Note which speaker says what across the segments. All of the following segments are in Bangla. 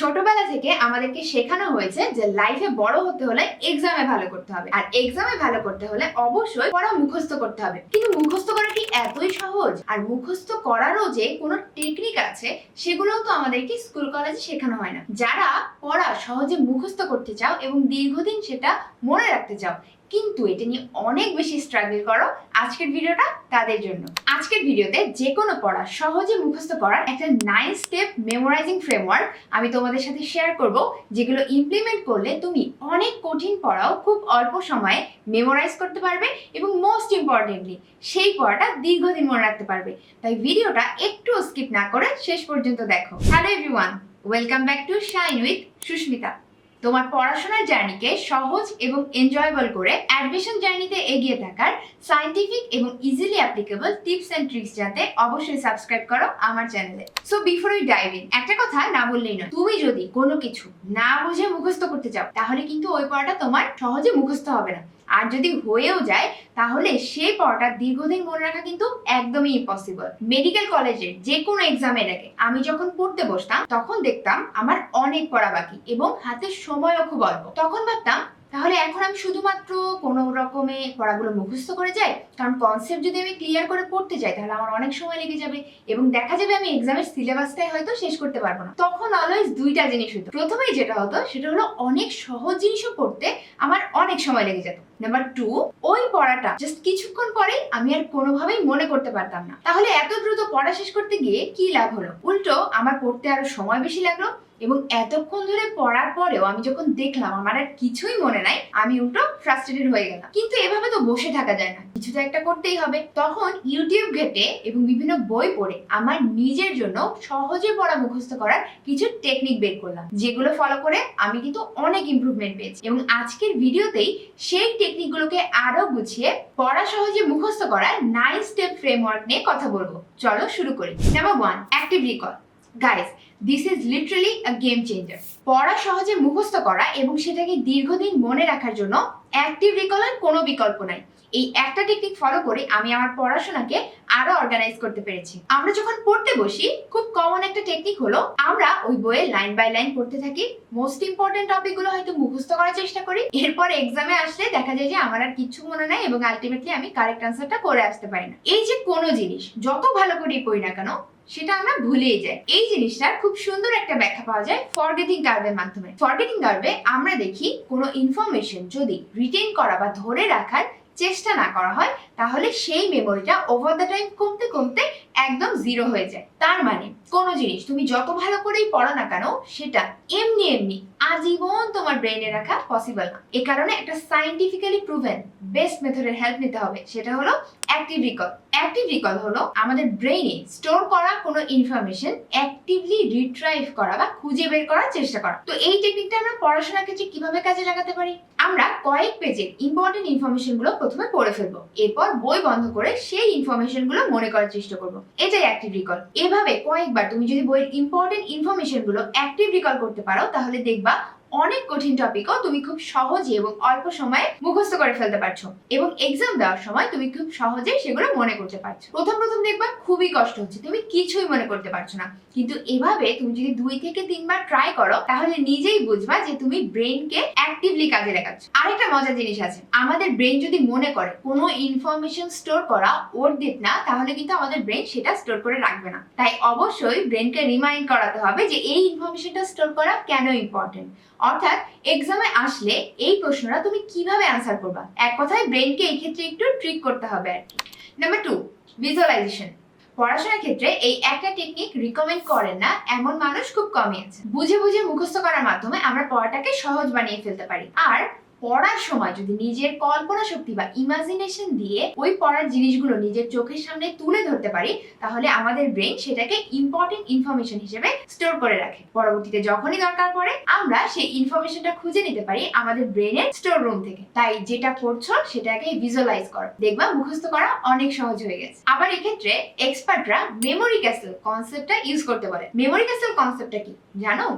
Speaker 1: ছোটবেলা থেকে আমাদেরকে শেখানো হয়েছে যে লাইফে বড় হতে হলে এক্সামে ভালো করতে হবে। আর এক্সামে ভালো করতে হলে অবশ্যই পড়া মুখস্থ করতে হবে। কিন্তু মুখস্থ করা কি এতই সহজ? আর মুখস্থ করারও যে কোনো টেকনিক আছে, সেগুলোও তো আমাদেরকে স্কুল কলেজে শেখানো হয় না। যারা পড়া সহজে মুখস্থ করতে চাও এবং দীর্ঘদিন সেটা মনে রাখতে চাও কিন্তু এটা নিয়ে অনেক বেশি স্ট্রাগল করো আজকের ভিডিওটা তাদের জন্য। আজকের ভিডিওতে যে কোনো পড়া সহজে মুখস্থ করার একটা নাইন স্টেপ মেমোরাইজিং ফ্রেমওয়ার্ক আমি তোমাদের সাথে শেয়ার করব, যেগুলো ইমপ্লিমেন্ট করলে তুমি অনেক কঠিন পড়াও খুব অল্প সময়ে মেমোরাইজ করতে পারবে এবং মোস্ট ইম্পর্টেন্টলি সেই পড়াটা দীর্ঘদিন মনে রাখতে পারবে। তাই ভিডিওটা একটু স্কিপ না করে শেষ পর্যন্ত দেখো। Hello everyone welcome back to shine with Sushmita. তোমার পড়াশোনার জার্নিকে সহজ এবং এনজয়েবল করে অ্যাডমিশন জার্নিতে এগিয়ে থাকার সাইন্টিফিক এবং easily applicable tips and tricks যাতে অবশ্যই সাবস্ক্রাইব করো আমার চ্যানেলে so before you dive in একটা কথা না বললেই নয়। তুমি যদি কোনো কিছু না বুঝে মুখস্থ করতে চাও, তাহলে কিন্তু ওই পড়াটা তোমার সহজে মুখস্থ হবে না। আর যদি হয়েও যায়, তাহলে সেই পড়াটা দীর্ঘদিন মনে রাখা কিন্তু একদমই ইম্পসিবল মেডিকেল কলেজের যে কোনো এক্সামের আগে আমি যখন পড়তে বসতাম, তখন দেখতাম আমার অনেক পড়া বাকি এবং হাতে সময়ও খুব অল্প। তখন ভাবতাম তাহলে এখন আমি শুধুমাত্র কোনো রকমে পড়াগুলো মুখস্থ করে যাই? কারণ কনসেপ্ট যদি আমি ক্লিয়ার করে পড়তে যাই, তাহলে আমার অনেক সময় লেগে যাবে এবং দেখা যাবে আমি এক্সামের সিলেবাসটাই হয়তো শেষ করতে পারব না। তখন অলওয়েজ দুইটা জিনিস হতো প্রথমেই যেটা হতো, সেটা হলো অনেক সহজ জিনিসও পড়তে আমার অনেক সময় লেগে যেত। নাম্বার টু ওই পড়াটা জাস্ট কিছুক্ষণ পরেই আমি আর কোনোভাবেই মনে করতে পারতাম না। তাহলে এত দ্রুত পড়া শেষ করতে গিয়ে কি লাভ হলো? উল্টো, আমার পড়তে আরও সময় বেশি লাগল। এবং এতক্ষণ ধরে পড়ার পরেও আমি যখন দেখলাম, আমার আর কিছুই মনে নাই, আমি উল্টো ফ্রাস্ট্রেটেড হয়ে গেলাম। কিন্তু এভাবে তো বসে থাকা যায় না। কিছু তো একটা করতেই হবে। তখন ইউটিউব ঘেটে এবং বিভিন্ন বই পড়ে আমার নিজের জন্য সহজে পড়া মুখস্থ করার কিছু টেকনিক বের করলাম, যেগুলো ফলো করে আমি কিন্তু অনেক ইমপ্রুভমেন্ট পেয়েছি। এবং আজকের ভিডিওতেই সেই টেকনিকগুলোকে আরও গুছিয়ে পড়া সহজে মুখস্থ করার নাইন স্টেপ ফ্রেমওয়ার্ক নিয়ে কথা বলব। চলো শুরু করি। Number one active recall guys this is literally a game changer পড়া সহজে মুখস্থ করা এবং সেটাকে দীর্ঘদিন মনে রাখার জন্য অ্যাক্টিভ রিকলের কোনো বিকল্প নাই। এই একটা টেকনিক ফলো করে আমি আমার পড়াশোনাকে আরও অর্গানাইজ করতে পেরেছি। আমরা যখন পড়তে বসি, খুব কমন একটা টেকনিক হলো, আমরা ওই বইয়ে লাইন বাই লাইন পড়তে থাকি। মোস্ট ইম্পর্টেন্ট টপিকগুলো হয়তো মুখস্থ করার চেষ্টা করি। এরপর এক্সামে আসলে দেখা যায় যে আমার আর কিচ্ছু মনে নাই এবং আলটিমেটলি আমি কারেক্ট আনসারটা করে আসতে পারি না। এই যে কোনো জিনিস, যত ভালো করেই পড়ি না কেন, সেটা আমরা ভুলেই যাই। এই জিনিসটার খুব সুন্দর একটা ব্যাখ্যা পাওয়া যায় ফরগেটিং কার্ভের মাধ্যমে। ফরগেটিং কার্ভে আমরা দেখি কোনো ইনফরমেশন যদি রিটেন করা বা ধরে রাখার চেষ্টা না করা হয়, তাহলে সেই মেমোরিটা ওভার দ্য টাইম কমতে কমতে একদম জিরো হয়ে যায়। তার মানে কোনো জিনিস তুমি যত ভালো করেই পড়ো না কেন, সেটা এমনি এমনি আজীবন তোমার ব্রেনে রাখা পসিবল না। এ কারণে একটা সাইন্টিফিক্যালি প্রুভেন বেস্ট মেথডের হেল্প নিতে হবে, সেটা হলো অ্যাক্টিভ রিকল অ্যাক্টিভ রিকল হলো আমাদের ব্রেইনে স্টোর করা কোনো ইনফরমেশন অ্যাক্টিভলি রিট্রাইভ করা বা খুঁজে বের করার চেষ্টা করা। তো এই টেকনিকটা আমরা পড়াশোনার ক্ষেত্রে কীভাবে কাজে লাগাতে পারি? আমরা কয়েক পেজের ইম্পর্টেন্ট ইনফরমেশনগুলো প্রথমে পড়ে ফেলব। এরপর বই বন্ধ করে সেই ইনফরমেশনগুলো মনে করার চেষ্টা করব। এটাই অ্যাক্টিভ রিকল এভাবে কয়েকবার তুমি যদি বইয়ের ইম্পর্টেন্ট ইনফরমেশনগুলো অ্যাক্টিভ রিকল করতে পারো, তাহলে দেখবা অনেক কঠিন টপিকও তুমি খুব সহজে এবং অল্প সময়ে মুখস্থ করে ফেলতে পারছ এবং এক্সাম দেওয়ার সময় তুমি খুব সহজে সেগুলো মনে করতে পারছ। প্রথম প্রথম দেখবা খুবই কষ্ট হচ্ছে, তুমি কিছুই মনে করতে পারছ না। কিন্তু এভাবে তুমি যদি দুই থেকে তিনবার ট্রাই করো, তাহলে নিজেই বুঝবা যে তুমি ব্রেনকে অ্যাক্টিভলি কাজে লাগাচ্ছ। আরেকটা মজার জিনিস আছে, আমাদের ব্রেন যদি মনে করে কোনো ইনফরমেশন স্টোর করা ওর দিত না, তাহলে কিন্তু আমাদের ব্রেন সেটা স্টোর করে রাখবে না। তাই অবশ্যই ব্রেনকে রিমাইন্ড করাতে হবে যে এই ইনফরমেশনটা স্টোর করা কেন ইম্পর্টেন্ট অর্থাৎ এক্সামে আসলে এই প্রশ্নটা তুমি কীভাবে অ্যান্সার করবা? এক কথায় ব্রেনকে এই ক্ষেত্রে একটু ট্রিক করতে হবে। আর কি নাম্বার টু ভিজুয়ালাইজেশন পড়াশোনার ক্ষেত্রে এই একটা টেকনিক রিকমেন্ড করেন না, এমন মানুষ খুব কমই আছে। বুঝে বুঝে মুখস্থ করার মাধ্যমে আমরা পড়াটাকে সহজ বানিয়ে ফেলতে পারি। আর পড়ার সময় যদি নিজের কল্পনা শক্তি বা ইমাজিনেশন দিয়ে ওই পড়ার জিনিসগুলো নিজের চোখের সামনে তুলে ধরতে পারি, তাহলে আমাদের ব্রেন সেটাকে ইম্পর্টেন্ট ইনফরমেশন হিসেবে স্টোর করে রাখে। পরবর্তীতে যখনই দরকার পড়ে, আমরা সেই ইনফরমেশনটা খুঁজে নিতে পারি আমাদের ব্রেনের স্টোর রুম থেকে। তাই যেটা পড়ছো সেটাকে ভিজুয়ালাইজ করো। দেখবা মুখস্থ করা অনেক সহজ হয়ে গেছে। আবার এক্ষেত্রে এক্সপার্টরা মেমোরি ক্যাসেল কনসেপ্টটা ইউজ করতে পারে মেমোরি ক্যাসেল কনসেপ্টটা কি? জানো?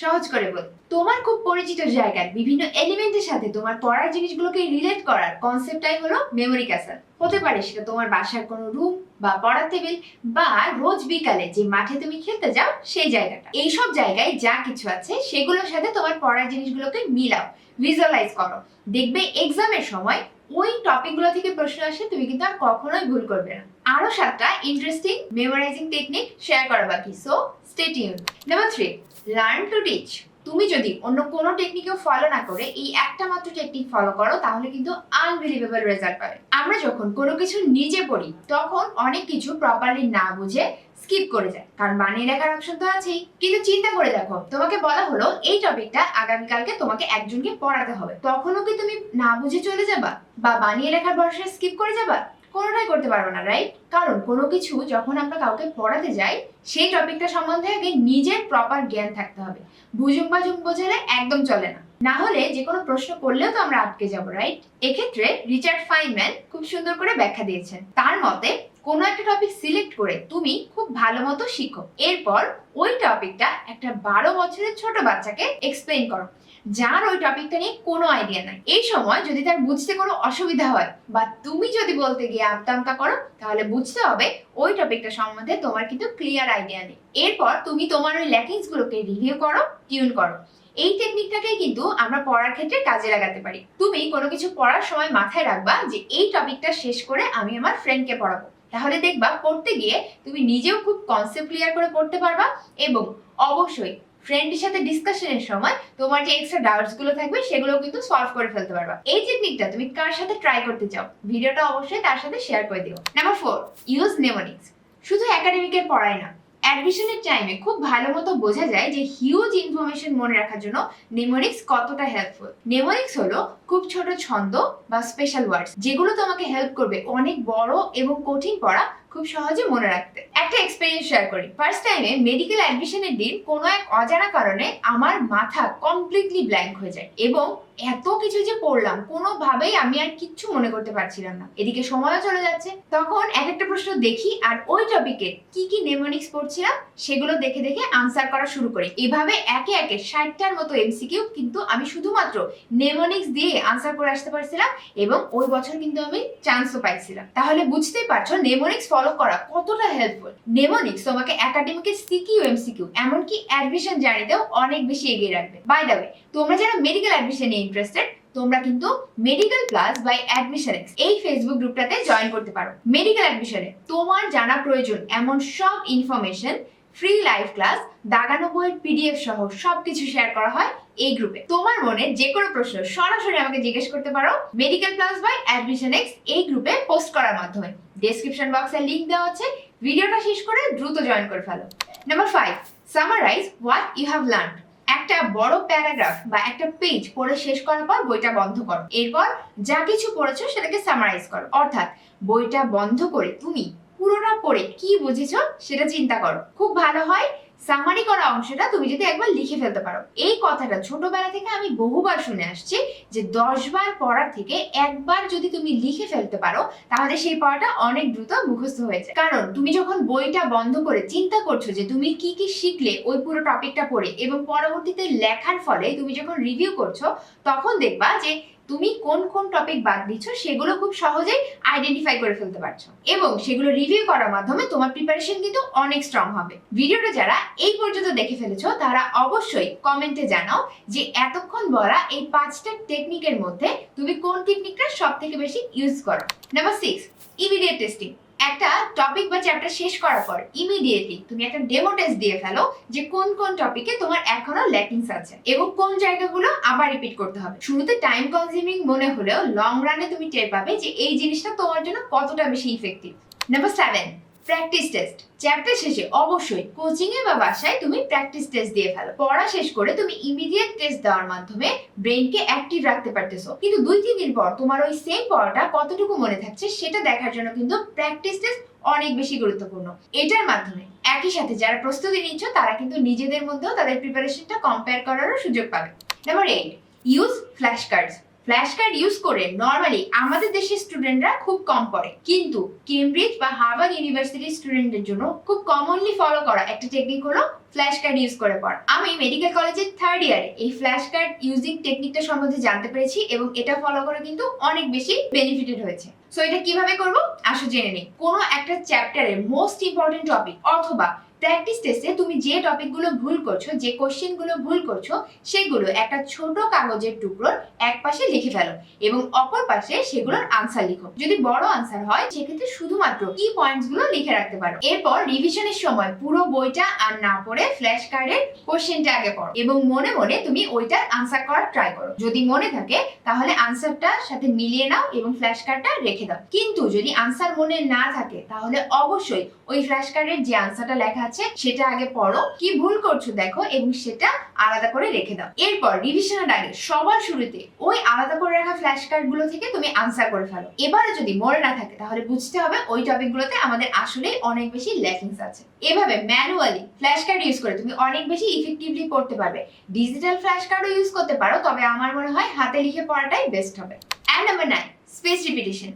Speaker 1: সহজ করে বল। তোমার খুব পরিচিত জায়গায় বিভিন্ন এলিমেন্টের সাথে তোমার পড়ার জিনিসগুলোকে রিলেট করার কনসেপ্টটাই হলো মেমোরি ক্যাসেল হতে পারে সেটা তোমার বাসার কোনো রুম বা পড়ার টেবিল বা রোজ বিকালে যে মাঠে তুমি খেলতে যাও সেই জায়গাটা। এইসব জায়গায় যা কিছু আছে সেগুলোর সাথে তোমার পড়ার জিনিসগুলোকে মিলাও ভিজুয়ালাইজ করো। দেখবে এক্সামের সময় ওই টপিকগুলো থেকে প্রশ্ন আসে, তুমি কিন্তু আর কখনোই ভুল করবে না। আরও সাতটা ইন্টারেস্টিং মেমোরাইজিং টেকনিক শেয়ার করা বাকি। So stay tuned number three learn to teach তুমি যদি অন্য কোনো টেকনিকেও ফলো না করে এই একটা মাত্র টেকনিক ফলো করো, তাহলে কিন্তু আনবিলিভেবল রেজাল্ট পাবে। আমরা যখন কোনো কিছু নিজে পড়ি, তখন অনেক কিছু প্রপারলি না বুঝে স্কিপ করে যায় কারণ বানিয়ে লেখার অপশন তো আছেই। কিন্তু চিন্তা করে দেখো, তোমাকে বলা হলো, এই টপিকটা আগামীকালকে তোমাকে একজনকে পড়াতে হবে। তখনও কি তুমি না বুঝে চলে যাবা? বা বানিয়ে লেখার বর্ষে স্কিপ করে যাবা? কোনোটাই করতে পারবে না রাইট কারণ কোনো কিছু যখন আমরা কাউকে পড়াতে যাই, সেই টপিকটা সম্বন্ধে আগে নিজের প্রপার জ্ঞান থাকতে হবে। বুঝুম বাজুম বোঝালে একদম চলে না। না হলে যে কোনো প্রশ্ন করলেও তো আমরা আটকে যাব রাইট এক্ষেত্রে রিচার্ড ফাইনম্যান খুব সুন্দর করে ব্যাখ্যা দিয়েছেন। তার মতে, কোনো একটা টপিক সিলেক্ট করে তুমি খুব ভালো মতো শিখো। এরপর ওই টপিকটা একটা বারো বছরের ছোট বাচ্চাকে এক্সপ্লেইন করো। যার ওই টপিকটা নিয়ে কোনো আইডিয়া নাই। এই সময় যদি তার বুঝতে কোনো অসুবিধা হয়, বা তুমি যদি বলতে গিয়ে আমতামতা করো, তাহলে বুঝতে হবে ওই টপিকটা সম্বন্ধে তোমার কিন্তু ক্লিয়ার আইডিয়া নেই। এরপর তুমি তোমার ওই ল্যাকিংস গুলোকে রিভিউ করো টিউন করো। এই টেকনিকটাকেই কিন্তু আমরা পড়ার ক্ষেত্রে কাজে লাগাতে পারি। তুমি কোনো কিছু পড়ার সময় মাথায় রাখবা যে এই টপিকটা শেষ করে আমি আমার ফ্রেন্ডকে পড়াবো। তাহলে দেখবা পড়তে গিয়ে তুমি নিজেও খুব কনসেপ্ট ক্লিয়ার করে পড়তে পারবা এবং অবশ্যই ফ্রেন্ডের সাথে ডিসকাশনের সময় তোমার যে এক্সট্রা ডাউটসগুলো থাকবে সেগুলো কিন্তু সলভ করে ফেলতে পারবা। এই টেকনিকটা তুমি কার সাথে ট্রাই করতে চাও? ভিডিওটা অবশ্যই তার সাথে শেয়ার করে দিও। নাম্বার ফোর ইউজ নেমোনিক্স শুধু একাডেমিকের পড়ায় না অ্যাডমিশনের টাইমে খুব ভালো মতো বোঝা যায় যে হিউজ ইনফরমেশন মনে রাখার জন্য নেমোনিক্স কতটা হেল্পফুল নেমোনিক্স হলো খুব ছোট ছন্দ বা স্পেশাল ওয়ার্ডস যেগুলো তোমাকে হেল্প করবে অনেক বড় এবং কঠিন পড়া খুব সহজে মনে রাখতে। একটা এক্সপিরিয়েন্স শেয়ার করি। ফার্স্ট টাইমে মেডিকেল অ্যাডমিশনের দিন কোনো এক অজানা কারণে আমার মাথা কমপ্লিটলি ব্ল্যাঙ্ক হয়ে যায় এবং এত কিছু যে পড়লাম, কোনোভাবেই আমি আর কিচ্ছু মনে করতে পারছিলাম না। এদিকে সময়ও চলে যাচ্ছে। তখন এক একটা প্রশ্ন দেখি আর ওই টপিকে কি কি নেমোনিক্স পড়ছিলাম, সেগুলো দেখে দেখে আনসার করা শুরু করি। এভাবে একে একে ষাটটার মতো এমসিকিউ কিন্তু আমি শুধুমাত্র নেমোনিক্স দিয়ে আনসার করে আসতে পারছিলাম এবং ওই বছর কিন্তু আমি চান্সও পাইছিলাম। তাহলে বুঝতেই পারছ নেমোনিক্স ফলো করা কতটা হেল্পফুল নেমোনিক্স তোমাকে একাডেমিকের সিকিউ এমসিকিউ এমনকি অ্যাডমিশন জার্নিতেও অনেক বেশি এগিয়ে রাখবে। বাই দ্য ওয়ে তোমরা যারা মেডিকেল অ্যাডমিশন নিয়ে ইন্টারেস্টেড তোমরা কিন্তু মেডিকেল প্লাস বাই অ্যাডমিশন এই ফেসবুক গ্রুপটাতে জয়েন করতে পারো। মেডিকেল অ্যাডমিশনে তোমার জানা প্রয়োজন, এমন সব ইনফরমেশন ফ্রি লাইভ ক্লাস দাগানো বইয়ের পিডিএফ সহ সবকিছু শেয়ার করা হয় এই গ্রুপে তোমার মনে যে কোনো প্রশ্ন সরাসরি আমাকে জিজ্ঞেস করতে পারো medical plus by admission X এই গ্রুপে পোস্ট করার মাধ্যমে। ডেসক্রিপশন বক্সে লিংক দেওয়া আছে ভিডিওটা শেষ করে দ্রুত জয়েন করে ফেলো। Number five summarise what you have learn একটা বড় প্যারাগ্রাফ বা একটা পেজ পড়ে শেষ করার পর বইটা বন্ধ করো। এরপর যা কিছু পড়েছো সেটাকে সামারাইজ করো। অর্থাৎ বইটা বন্ধ করে তুমি পুরোটা পড়ে কি বুঝেছ সেটা চিন্তা করো। খুব ভালো হয় সামারি করা অংশটা তুমি যদি একবার লিখে ফেলতে পারো। এই কথাটা ছোটবেলা থেকে আমি বহুবার শুনে আসছি যে দশ বার পড়ার থেকে একবার যদি তুমি লিখে ফেলতে পারো, তাহলে সেই পড়াটা অনেক দ্রুত মুখস্থ হয়ে যায়। কারণ তুমি যখন বইটা বন্ধ করে চিন্তা করছ যে তুমি কি কি শিখলে ওই পুরো টপিকটা পড়ে এবং পরবর্তীতে লেখার ফলে তুমি যখন রিভিউ করছ, তখন দেখবা যে তুমি কোন কোন টপিক বাদ দিচ্ছ সেগুলো খুব সহজেই আইডেন্টিফাই করে ফেলতে পারছ। এবং সেগুলো রিভিউ করার মাধ্যমে তোমার প্রিপারেশন কিন্তু অনেক স্ট্রং হবে। ভিডিওটা যারা এই পর্যন্ত দেখে ফেলেছো, তারা অবশ্যই কমেন্টে জানাও যে এতক্ষণ বলা এই পাঁচটা টেকনিকের মধ্যে তুমি কোন টেকনিকটা সব থেকে বেশি ইউজ করো। নাম্বার সিক্স ইমিডিয়েট টেস্টিং একটা টপিক বা চ্যাপ্টার শেষ করার পর ইমিডিয়েটলি তুমি একটা ডেমো টেস্ট দিয়ে ফেলো যে কোন কোন টপিকে তোমার এখনও ল্যাকিংস আছে এবং কোন জায়গাগুলো আবার রিপিট করতে হবে। শুরুতে টাইম কনজিউমিং মনে হলেও লং রানে তুমি টের পাবে যে এই জিনিসটা তোমার জন্য কতটা বেশি effective number seven practice test chapter শেষে অবশ্যই কোচিং এ বা বাসায় তুমি প্র্যাকটিস টেস্ট দিয়ে ফেলো। পড়া শেষ করে তুমি ইমিডিয়েট টেস্ট দেওয়ার মাধ্যমে ব্রেনকে অ্যাক্টিভ রাখতে পারতেছো। কিন্তু দুই, তিন দিন পর তোমার ওই সেম পড়াটা কতটুকু মনে থাকছে সেটা দেখার জন্য কিন্তু প্র্যাকটিস টেস্ট অনেক বেশি গুরুত্বপূর্ণ। এটার মাধ্যমে একই সাথে যারা প্রস্তুতি নিচ্ছ, তারা কিন্তু নিজেদের মধ্যেও তাদের প্রিপারেশনটা কম্পেয়ার করারও সুযোগ পাবে। Number eight use flash cards flash card use করে নর্মালি আমাদের দেশের স্টুডেন্টরা খুব কম পড়ে। কিন্তু কেমব্রিজ বা হার্ভার্ড ইউনিভার্সিটির স্টুডেন্টদের জন্য খুব কমনলি ফলো করা একটা টেকনিক হলো ফ্ল্যাশ কার্ড ইউজ করে পড়া। আমি মেডিকেল কলেজের থার্ড ইয়ারে এই ফ্ল্যাশ কার্ড ইউজিং টেকনিকটা সম্বন্ধে জানতে পেরেছি এবং এটা ফলো করে কিন্তু অনেক বেশি বেনিফিটেড হয়েছে। সো এটা কীভাবে করব? আসো জেনে নিই। কোনো একটা চ্যাপ্টারের মোস্ট ইম্পর্টেন্ট টপিক অথবা প্র্যাকটিস টেস্টে তুমি যে টপিকগুলো ভুল করছ, যে কোশ্চেনগুলো ভুল করছ, সেগুলো একটা ছোট কাগজের টুকরোর এক পাশে লিখে ফেলো এবং অপর পাশে সেগুলোর আনসার লিখো। যদি বড় আনসার হয়, সেক্ষেত্রে শুধুমাত্র কি পয়েন্টসগুলো লিখে রাখতে পারো। এরপর রিভিশনের সময় পুরো বইটা আর না পড়ে ফ্ল্যাশ কার্ডের কোশ্চেনটা আগে পড়ো এবং মনে মনে তুমি ওইটার আনসার করার ট্রাই করো। যদি মনে থাকে, তাহলে আনসারটা সাথে মিলিয়ে নাও এবং ফ্ল্যাশ কার্ডটা রেখে দাও। কিন্তু যদি আনসার মনে না থাকে, তাহলে অবশ্যই ওই ফ্ল্যাশ কার্ডের যে আনসারটা লেখা সেটা আগে পড়ো। কি ভুল করছ দেখো এবং সেটা আলাদা করে রেখে দাও। এরপর রিভিশনের আগে সবার শুরুতে ওই আলাদা করে রাখা ফ্ল্যাশ কার্ডগুলো থেকে তুমি আনসার করে ফেলো। এবারে যদি মনে না থাকে তাহলে বুঝতে হবে ওই টপিক গুলোতে আমাদের আসলে অনেক বেশি ল্যাকিংস আছে। এভাবে ম্যানুয়ালি ফ্ল্যাশ কার্ড ইউজ করে তুমি অনেক বেশি ইফেক্টিভলি পড়তে পারবে। ডিজিটাল ফ্ল্যাশ কার্ডও ইউজ করতে পারো, তবে আমার মনে হয় হাতে লিখে পড়াটাই বেস্ট হবে। And number nine space repetition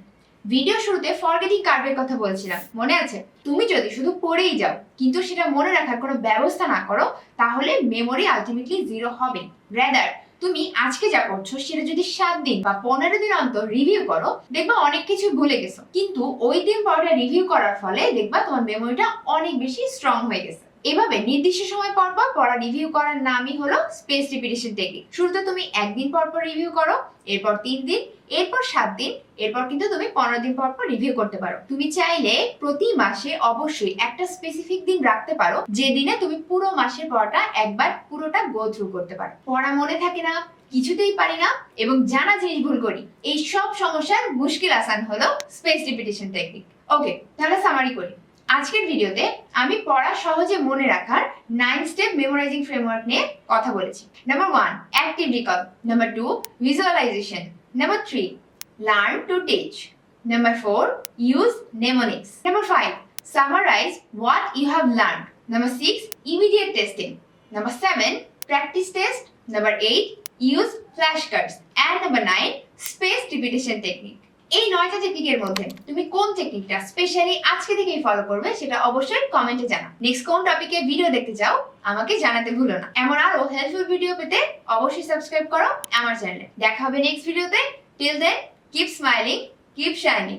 Speaker 1: video শুরুতে ফরগেটিং কার্ভের কথা বলছিলাম, মনে আছে? তুমি যদি শুধু পড়েই যাও, কিন্তু সেটা মনে রাখার কোনো ব্যবস্থা না করো, তাহলে মেমোরি আলটিমেটলি জিরো হবে। রেদার তুমি আজকে যা করছ, সেটা যদি সাত দিন বা পনেরো দিন অন্তর রিভিউ করো, দেখবা অনেক কিছু ভুলে গেছো। কিন্তু ওই দিন পরটা রিভিউ করার ফলে দেখবা তোমার মেমোরিটা অনেক বেশি স্ট্রং হয়ে গেছে। এভাবে নির্দিষ্ট সময় পর পর পড়া রিভিউ করার নামই হলো স্পেস রিপিটেশন টেকনিক শুরুতে তুমি একদিন পর পর রিভিউ করো, এরপর তিন দিন এরপর সাত দিন, এরপর কিন্তু তুমি পনেরো দিন পর পর রিভিউ করতে পারো। তুমি চাইলে প্রতি মাসে অবশ্যই একটা স্পেসিফিক দিন রাখতে পারো, যে দিনে তুমি পুরো মাসের পড়াটা একবার পুরোটা গো থ্রু করতে পারো। পড়া মনে থাকে না, কিছুতেই পারি না, এবং জানা জিনিস ভুল করি। এই সব সমস্যার মুশকিল আসান হলো স্পেস রিপিটেশন টেকনিক ওকে তাহলে সামারি করি। আজকের ভিডিওতে আমি পড়া সহজে মনে রাখার নাইন স্টেপ মেমোরাইজিং ফ্রেমওয়ার্ক নিয়ে কথা বলেছি। Number one active recall number two visualisation Number 3. Learn to teach. Number 4. Use mnemonics. Number 5. Summarize what you have learned. Number 6. Immediate testing. Number 7. Practice test. Number 8. Use flashcards. And number 9. Space repetition technique. এই নয়টা টেকনিকের মধ্যে তুমি কোন টেকনিকটা স্পেশালি আজকে থেকেই ফলো করবে সেটা অবশ্যই কমেন্টে জানাও। নেক্সট কোন টপিকে ভিডিও দেখতে চাও আমাকে জানাতে ভুলো না। এমন আরও হেল্পফুল ভিডিও পেতে অবশ্যই সাবস্ক্রাইব করো আমার চ্যানেলে দেখা হবে নেক্সট ভিডিওতে till then keep smiling keep shining